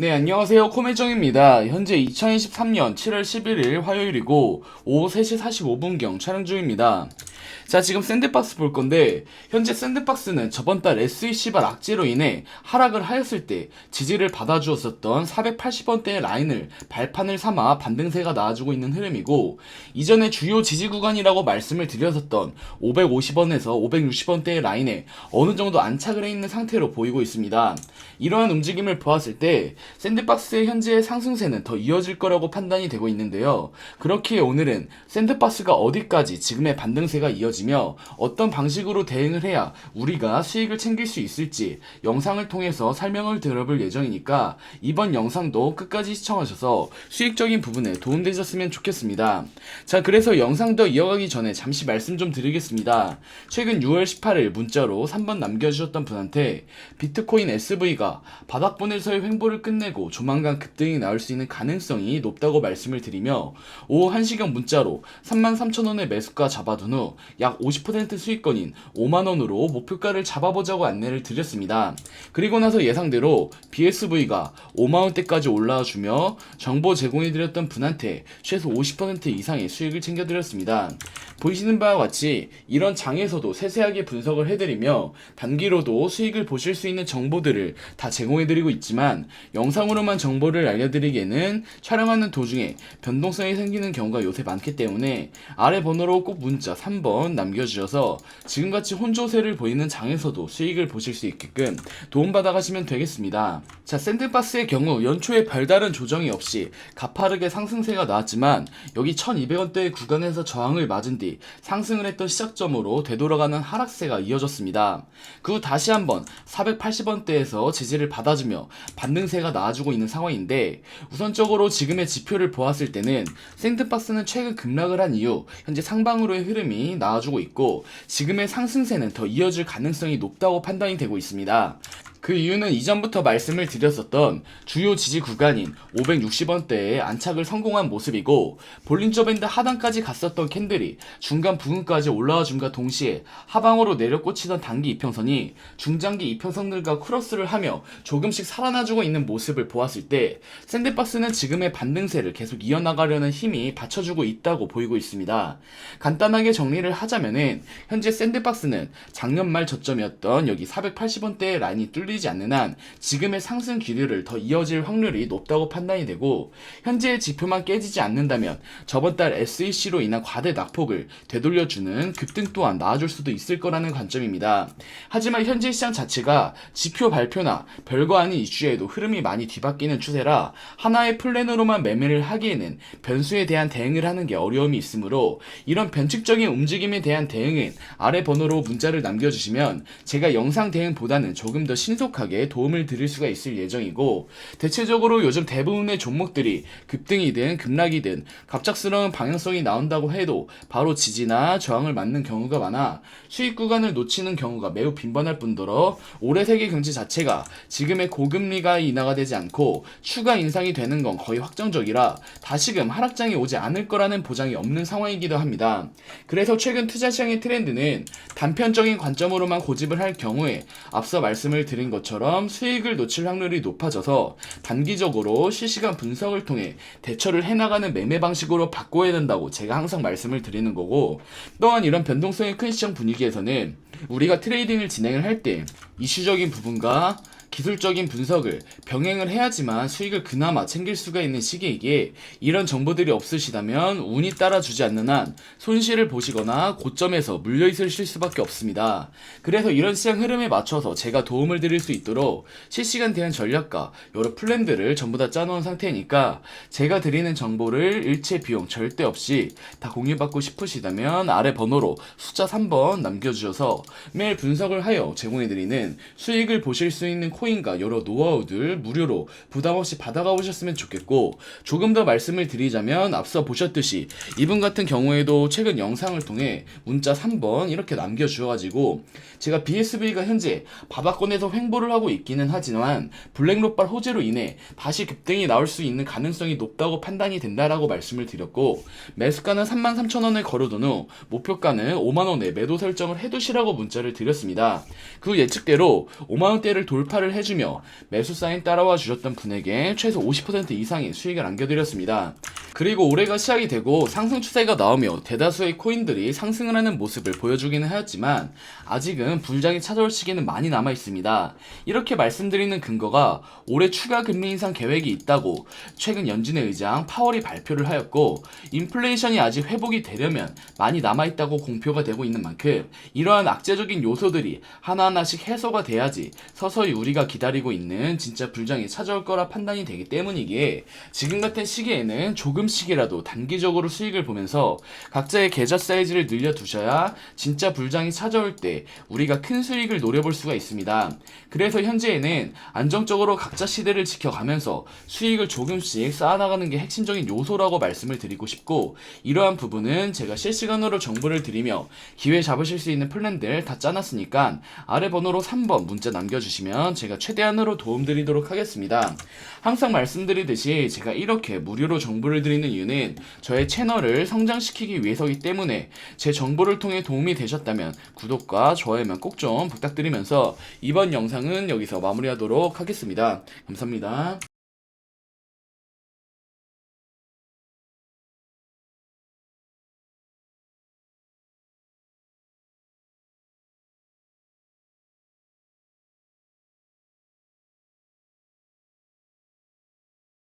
네, 안녕하세요. 코메정입니다. 현재 2023년 7월 11일 화요일이고, 오후 3시 45분경 촬영 중입니다. 자, 지금 샌드박스 볼 건데, 현재 샌드박스는 저번 달 SEC발 악재로 인해 하락을 하였을 때 지지를 받아주었었던 480원대의 라인을 발판을 삼아 반등세가 나와주고 있는 흐름이고, 이전에 주요 지지 구간이라고 말씀을 드렸었던 550원에서 560원대의 라인에 어느 정도 안착을 해 있는 상태로 보이고 있습니다. 이러한 움직임을 보았을 때, 샌드박스의 현재의 상승세는 더 이어질 거라고 판단이 되고 있는데요. 그렇기에 오늘은 샌드박스가 어디까지 지금의 반등세가 이어지 며 어떤 방식으로 대응을 해야 우리가 수익을 챙길 수 있을지 영상을 통해서 설명을 들어볼 예정이니까 이번 영상도 끝까지 시청하셔서 수익적인 부분에 도움되셨으면 좋겠습니다. 자, 그래서 영상 더 이어가기 전에 잠시 말씀 좀 드리겠습니다. 최근 6월 18일 문자로 3번 남겨주셨던 분한테 비트코인 SV가 바닥권에서의 횡보를 끝내고 조만간 급등이 나올 수 있는 가능성이 높다고 말씀을 드리며 오후 1시경 문자로 33,000원의 매수가 잡아둔 후약 50% 수익권인 5만원으로 목표가를 잡아보자고 안내를 드렸습니다. 그리고 나서 예상대로 BSV가 5만원대까지 올라와 주며 정보 제공해드렸던 분한테 최소 50% 이상의 수익을 챙겨드렸습니다. 보이시는 바와 같이 이런 장에서도 세세하게 분석을 해드리며 단기로도 수익을 보실 수 있는 정보들을 다 제공해드리고 있지만 영상으로만 정보를 알려드리기에는 촬영하는 도중에 변동성이 생기는 경우가 요새 많기 때문에 아래 번호로 꼭 문자 3번 남겨주셔서 지금같이 혼조세를 보이는 장에서도 수익을 보실 수 있게끔 도움받아 가시면 되겠습니다. 자, 샌드박스의 경우 연초에 별다른 조정이 없이 가파르게 상승세가 나왔지만 여기 1200원대의 구간에서 저항을 맞은 뒤 상승을 했던 시작점으로 되돌아가는 하락세가 이어졌습니다. 그 후 다시 한번 480원대에서 지지를 받아주며 반등세가 나와주고 있는 상황인데 우선적으로 지금의 지표를 보았을 때는 샌드박스는 최근 급락을 한 이후 현재 상방으로의 흐름이 나와 주고 있고 지금의 상승세는 더 이어질 가능성이 높다고 판단이 되고 있습니다. 그 이유는 이전부터 말씀을 드렸었던 주요 지지 구간인 560원대에 안착을 성공한 모습이고 볼린저 밴드 하단까지 갔었던 캔들이 중간 부근까지 올라와 줌과 동시에 하방으로 내려 꽂히던 단기 이평선이 중장기 이평선들과 크로스를 하며 조금씩 살아나주고 있는 모습을 보았을 때 샌드박스는 지금의 반등세를 계속 이어나가려는 힘이 받쳐주고 있다고 보이고 있습니다. 간단하게 정리를 하자면은 현재 샌드박스는 작년 말 저점이었던 여기 480원대의 라인이 뚫리지 않는 한 지금의 상승 기류를 더 이어질 확률이 높다고 판단이 되고 현재의 지표만 깨지지 않는다면 저번 달 SEC로 인한 과대 낙폭을 되돌려주는 급등 또한 나아질 수도 있을 거라는 관점입니다. 하지만 현재 시장 자체가 지표 발표나 별거 아닌 이슈에도 흐름이 많이 뒤바뀌는 추세라 하나의 플랜으로만 매매를 하기에는 변수에 대한 대응을 하는 게 어려움이 있으므로 이런 변칙적인 움직임에 대한 대응은 아래 번호로 문자를 남겨주시면 제가 영상 대응보다는 조금 더 신속하게 도움을 드릴 수가 있을 예정이고 대체적으로 요즘 대부분의 종목들이 급등이든 급락이든 갑작스러운 방향성이 나온다고 해도 바로 지지나 저항을 맞는 경우가 많아 수익 구간을 놓치는 경우가 매우 빈번할 뿐더러 올해 세계 경제 자체가 지금의 고금리가 인하가 되지 않고 추가 인상이 되는 건 거의 확정적이라 다시금 하락장이 오지 않을 거라는 보장이 없는 상황이기도 합니다. 그래서 최근 투자 시장의 트렌드는 단편적인 관점으로만 고집을 할 경우에 앞서 말씀을 드린 것처럼 수익을 놓칠 확률이 높아져서 단기적으로 실시간 분석을 통해 대처를 해나가는 매매 방식으로 바꿔야 된다고 제가 항상 말씀을 드리는 거고 또한 이런 변동성이 큰 시장 분위기에서는 우리가 트레이딩을 진행을 할 때 이슈적인 부분과 기술적인 분석을 병행을 해야지만 수익을 그나마 챙길 수가 있는 시기이기에 이런 정보들이 없으시다면 운이 따라주지 않는 한 손실을 보시거나 고점에서 물려있으실 수밖에 없습니다. 그래서 이런 시장 흐름에 맞춰서 제가 도움을 드릴 수 있도록 실시간 대응 전략과 여러 플랜들을 전부 다 짜놓은 상태니까 제가 드리는 정보를 일체 비용 절대 없이 다 공유받고 싶으시다면 아래 번호로 숫자 3번 남겨주셔서 매일 분석을 하여 제공해드리는 수익을 보실 수 있는 코인과 여러 노하우들 무료로 부담 없이 받아가 보셨으면 좋겠고 조금 더 말씀을 드리자면 앞서 보셨듯이 이분 같은 경우에도 최근 영상을 통해 문자 3번 이렇게 남겨주셔가지고 제가 BSV가 현재 바닥권에서 횡보를 하고 있기는 하지만 블랙로빨 호재로 인해 다시 급등이 나올 수 있는 가능성이 높다고 판단이 된다라고 말씀을 드렸고 매수가는 33,000원을 걸어둔 후 목표가는 5만원에 매도 설정을 해두시라고 문자를 드렸습니다. 그 예측대로 5만원대를 돌파를 추천을 해주며 매수 사인 따라와 주셨던 분에게 최소 50% 이상의 수익을 안겨드렸습니다. 그리고 올해가 시작이 되고 상승 추세가 나오며 대다수의 코인들이 상승을 하는 모습을 보여주기는 하였지만 아직은 불장이 찾아올 시기는 많이 남아 있습니다. 이렇게 말씀드리는 근거가 올해 추가 금리 인상 계획이 있다고 최근 연준의 의장 파월이 발표를 하였고 인플레이션이 아직 회복이 되려면 많이 남아 있다고 공표가 되고 있는 만큼 이러한 악재적인 요소들이 하나하나씩 해소가 돼야지 서서히 우리가 기다리고 있는 진짜 불장이 찾아올 거라 판단이 되기 때문이기에 지금 같은 시기에는 조금씩이라도 단기적으로 수익을 보면서 각자의 계좌 사이즈를 늘려두셔야 진짜 불장이 찾아올 때 우리가 큰 수익을 노려볼 수가 있습니다. 그래서 현재에는 안정적으로 각자 시대를 지켜가면서 수익을 조금씩 쌓아나가는 게 핵심적인 요소라고 말씀을 드리고 싶고 이러한 부분은 제가 실시간으로 정보를 드리며 기회 잡으실 수 있는 플랜들 다 짜놨으니까 아래 번호로 3번 문자 남겨주시면 제가 최대한으로 도움드리도록 하겠습니다. 항상 말씀드리듯이 제가 이렇게 무료로 정보를 드리는 이유는 저의 채널을 성장시키기 위해서이기 때문에 제 정보를 통해 도움이 되셨다면 구독과 좋아요만 꼭 좀 부탁드리면서 이번 영상은 여기서 마무리하도록 하겠습니다. 감사합니다.